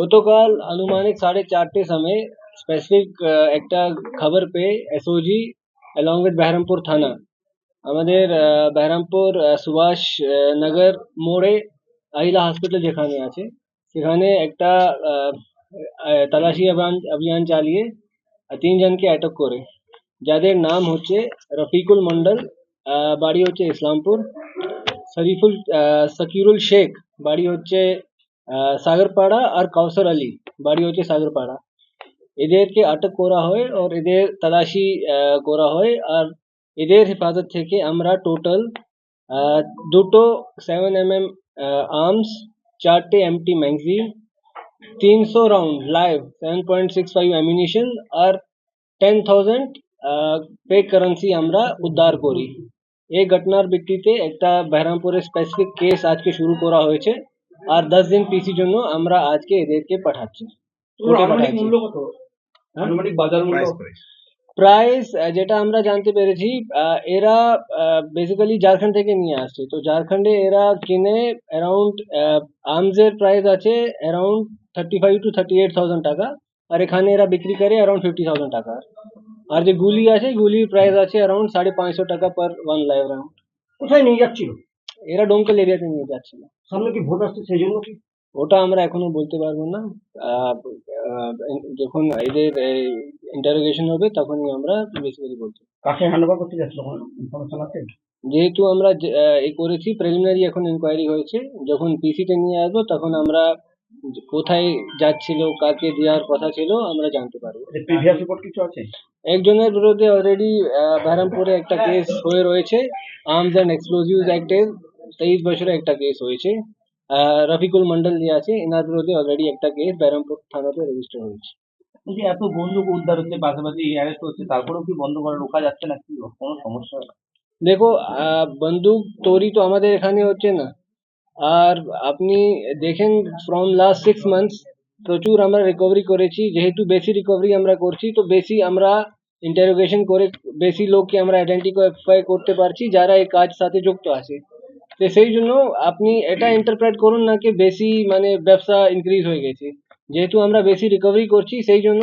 গতকাল আনুমানিক সাড়ে চারটে সময় স্পেসিফিক একটা খবর পেয়ে এসওজি অ্যালং উইথ বেহরামপুর থানা আমাদের আহ, বেহরামপুর আহ, সুভাষ আহ, নগর মোড়ে আহিলা হসপিটাল যেখানে আছে সেখানে একটা আহ, আহ, তালাশি অভিযান অভিযান চালিয়ে তিনজনকে আটক করে যাদের নাম হচ্ছে রফিকুল মন্ডল আহ, বাড়ি হচ্ছে ইসলামপুর শরীফুল আহ, সকিরুল শেখ বাড়ি হচ্ছে আহ, সাগরপাড়া আর কাউসার আলী বাড়ি হচ্ছে সাগরপাড়া এদেরকে আটক করা হয় আর এদের তালাশি করা হয় আর এদের হেফাজত থেকে আমরা টোটাল দুটো সেভেন এম এম আর্মস চারটে এমটি ম্যাগজিন তিনশো round live seven point six five ammunition আর টেন থাউজেন্ড পে কারেন্সি আমরা উদ্ধার করি এই ঘটনার ভিত্তিতে একটা বেহরামপুরের স্পেসিফিক কেস আজকে শুরু করা হয়েছে আর দশ দিন পিসির জন্য আমরা আজকে এদেরকে পাঠাচ্ছি। ওর কোর্টে আনুমানিক পাঠাচ্ছি। মূল্য কত? আনুমানিক বাজার মূল্য? প্রাইস যেটা আমরা জানতে পেরেছি আহ, এরা বেসিক্যালি ঝাড়খণ্ড থেকে নিয়ে আসছে। তো ঝাড়খণ্ডে এরা কিনে অ্যারাউন্ড আর্মসের প্রাইস আছে around thirty five to thirty eight thousand টাকা আর এখানে এরা বিক্রি করে অ্যারাউন্ড ফিফটি থাউজেন্ড টাকা। আর যে গুলি আছে গুলির প্রাইস আছে অ্যারাউন্ড সাড়ে পাঁচশো টাকা পার ওয়ান লাইভ রাউন্ড কোথায় নিয়ে যাচ্ছিল? এরা ডোমকল এরিয়াতে নিয়ে যাচ্ছিল সামনে কি ভোট আসছে সেই জন্য কি? ওটা আমরা এখনও বলতে পারব না। যখন এদের ইন্টারোগেশন হবে তখনই আমরা বেসিক্যালি বলতে কাকে হ্যান্ড ওভার করতে যাচ্ছিল কোনো ইনফরমেশন আছে? যেহেতু আমরা এই করেছি প্রিলিমিনারি এখন ইনকোয়ারি হয়েছে যখন পিসিতে নিয়ে আসব তখন আমরা কোথায় যাচ্ছিল কাকে দেওয়ার কথা ছিল আমরা জানতে পারব। প্রিভিয়াস রিপোর্ট কিছু আছে? একজনের বিরুদ্ধে অলরেডি বেহরামপুরে একটা কেস হয়ে রয়েছে আর্মস অ্যান্ড এক্সপ্লোজিভস অ্যাক্টের তেইশ বছরে একটা কেস হয়েছে। রফিকুল মন্ডল যে আছে এনার বিরুদ্ধে অলরেডি একটা কেস বেহরামপুর থানাতে রেজিস্টার হয়েছে। কিন্তু এত বন্দুক উদ্ধার হচ্ছে পাশাপাশি অ্যারেস্ট হচ্ছে তারপরেও কি বন্ধ করা রোকা যাচ্ছে না কি? কোনো সমস্যা দেখো বন্দুক তৈরি তো আমাদের এখানে হচ্ছে না। আর আপনি দেখেন ফ্রম লাস্ট সিক্স মান্থস প্রচুর আমরা রিকভারি করেছি। যেহেতু বেশি রিকভারি আমরা করছি তো বেশি আমরা ইন্টারোগেশন করে বেশি লোককে আমরা আইডেন্টিফাই করতে পারছি যারা এই কাজ সাথে যুক্ত আছে। তো সেই জন্য আপনি এটা ইন্টারপ্রেট করুন না কি বেশি মানে ব্যবসা ইনক্রিজ হয়ে গেছে। যেহেতু আমরা বেশি রিকভারি করছি সেই জন্য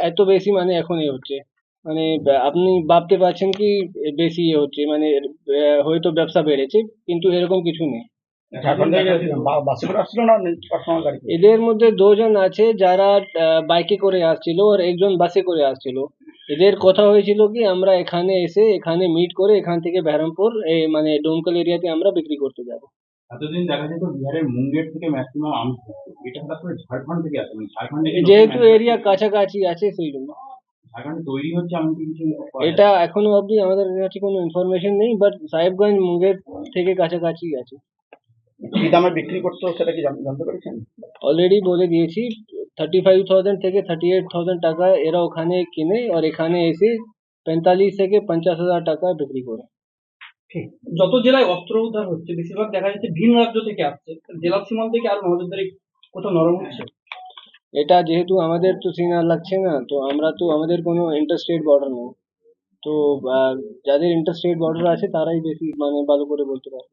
এত বেশি মানে এখন এ হচ্ছে। মানে আপনি ভাবতে পারছেন কি বেশি ইয়ে হচ্ছে মানে হয়তো ব্যবসা বেড়েছে কিন্তু এরকম কিছু নেই। গাড়ি? এদের মধ্যে দুজন আছে যারা বাইকে করে আসছিল আর একজন বাসে করে আসছিল। এদের কথা হয়েছিল কি আমরা এখানে এসে এখানে মিট করে এখান থেকে বেহরামপুর এই মানে ডোমকল এরিয়াতে আমরা বিক্রি করতে যাব। এতদিন দেখা যেত বিহারের মুঙ্গের থেকে ম্যাক্সিমাম আর্মস এটা হঠাৎ করে ঝাড়খণ্ড থেকে আসে মানে ঝাড়খণ্ডে যেহেতু এরিয়া কাছাকাছি আছে সেই জন্য তৈরি হচ্ছে এমন কিছু এটা এখনও অবধি আমাদের কাছে কোনো ইনফরমেশন নেই বাট সাহেবগঞ্জ মুঙ্গের থেকে কাছাকাছি আছে। কি দামে বিক্রি করতো সেটা কি জানতে পেরেছেন? অলরেডি বলে দিয়েছি থার্টি ফাইভ থাউজেন্ড থেকে থার্টি এইট থাউজেন্ড টাকা এরা ওখানে কিনে আর এখানে এসে পঁয়তাল্লিশ থেকে পঞ্চাশ হাজার টাকা বিক্রি করে। যত জেলায় অস্ত্র উদ্ধার হচ্ছে বেশিরভাগ দেখা যাচ্ছে ভিন রাজ্য থেকে আসছে। জেলার সীমান্ত থেকে আরও নজরদারি কোথাও নরম হচ্ছে? এটা যেহেতু আমাদের তো সিন আর লাগছে না তো আমরা তো আমাদের কোনো ইন্টারস্টেট বর্ডার নেই। তো যাদের ইন্টারস্টেট বর্ডার আছে তারাই বেশি মানে ভালো করে বলতে পারে।